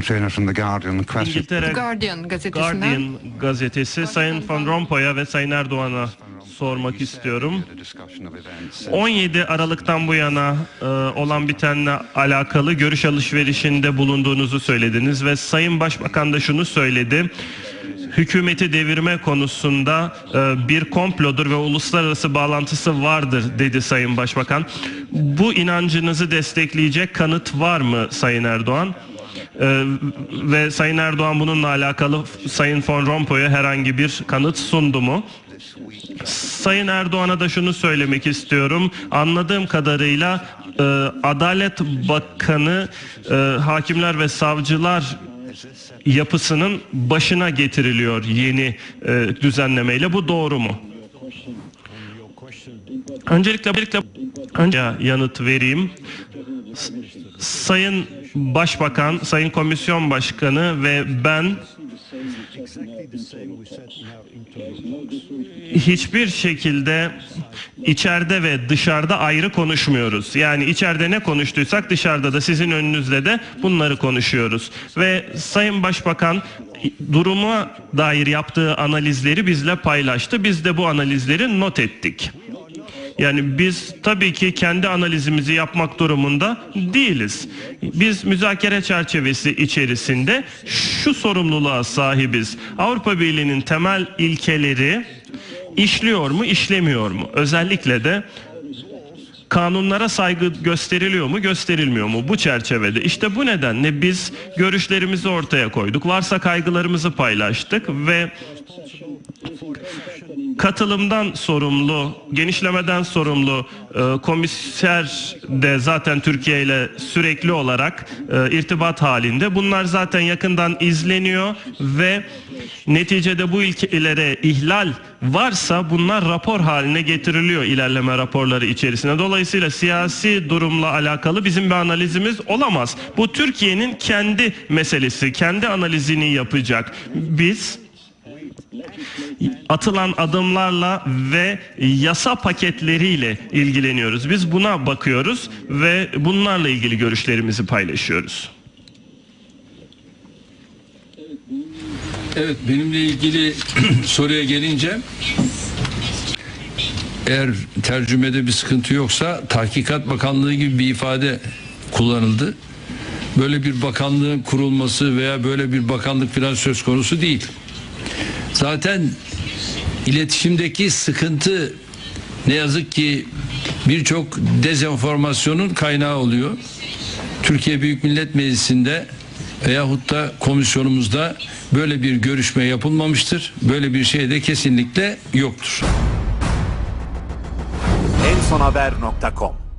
From The Guardian. Question. İngiltere Guardian gazetesinden. Guardian gazetesi Sayın Van Rompuy'a ve Sayın Erdoğan'a sormak istiyorum. 17 Aralık'tan bu yana e, olan bitenle alakalı görüş alışverişinde bulunduğunuzu söylediniz ve Sayın Başbakan da şunu söyledi. Hükümeti devirme konusunda e, bir komplodur ve uluslararası bağlantısı vardır dedi Sayın Başbakan. Bu inancınızı destekleyecek kanıt var mı Sayın Erdoğan? Ee, ve Sayın Erdoğan bununla alakalı Sayın Von Rompuy'a herhangi bir kanıt sundu mu? Sayın Erdoğan'a da şunu söylemek istiyorum. Anladığım kadarıyla e, Adalet Bakanı e, hakimler ve savcılar yapısının başına getiriliyor yeni e, düzenlemeyle. Bu doğru mu? Öncelikle, öncelikle önce yanıt vereyim. Sayın Başbakan, Sayın Komisyon Başkanı ve ben hiçbir şekilde içeride ve dışarıda ayrı konuşmuyoruz. Yani içeride ne konuştuysak dışarıda da sizin önünüzde de bunları konuşuyoruz. Ve Sayın Başbakan duruma dair yaptığı analizleri bizle paylaştı. Biz de bu analizleri not ettik. Yani biz tabii ki kendi analizimizi yapmak durumunda değiliz. Biz müzakere çerçevesi içerisinde şu sorumluluğa sahibiz. Avrupa Birliği'nin temel ilkeleri işliyor mu, işlemiyor mu? Özellikle de kanunlara saygı gösteriliyor mu, gösterilmiyor mu bu çerçevede? İşte bu nedenle biz görüşlerimizi ortaya koyduk. Varsa kaygılarımızı paylaştık ve katılımdan sorumlu, genişlemeden sorumlu e, komiser de zaten Türkiye ile sürekli olarak e, irtibat halinde. Bunlar zaten yakından izleniyor ve neticede bu ilkelere ihlal varsa bunlar rapor haline getiriliyor ilerleme raporları içerisinde. Dolayısıyla siyasi durumla alakalı bizim bir analizimiz olamaz. Bu Türkiye'nin kendi meselesi, kendi analizini yapacak. Biz atılan adımlarla ve yasa paketleriyle ilgileniyoruz. Biz buna bakıyoruz ve bunlarla ilgili görüşlerimizi paylaşıyoruz. Evet benimle ilgili soruya gelince eğer tercümede bir sıkıntı yoksa tahkikat bakanlığı gibi bir ifade kullanıldı. Böyle bir bakanlığın kurulması veya böyle bir bakanlık falan söz konusu değil. Zaten iletişimdeki sıkıntı ne yazık ki birçok dezenformasyonun kaynağı oluyor. Türkiye Büyük Millet Meclisi'nde veyahut da komisyonumuzda böyle bir görüşme yapılmamıştır. Böyle bir şey de kesinlikle yoktur. ensonhaber.com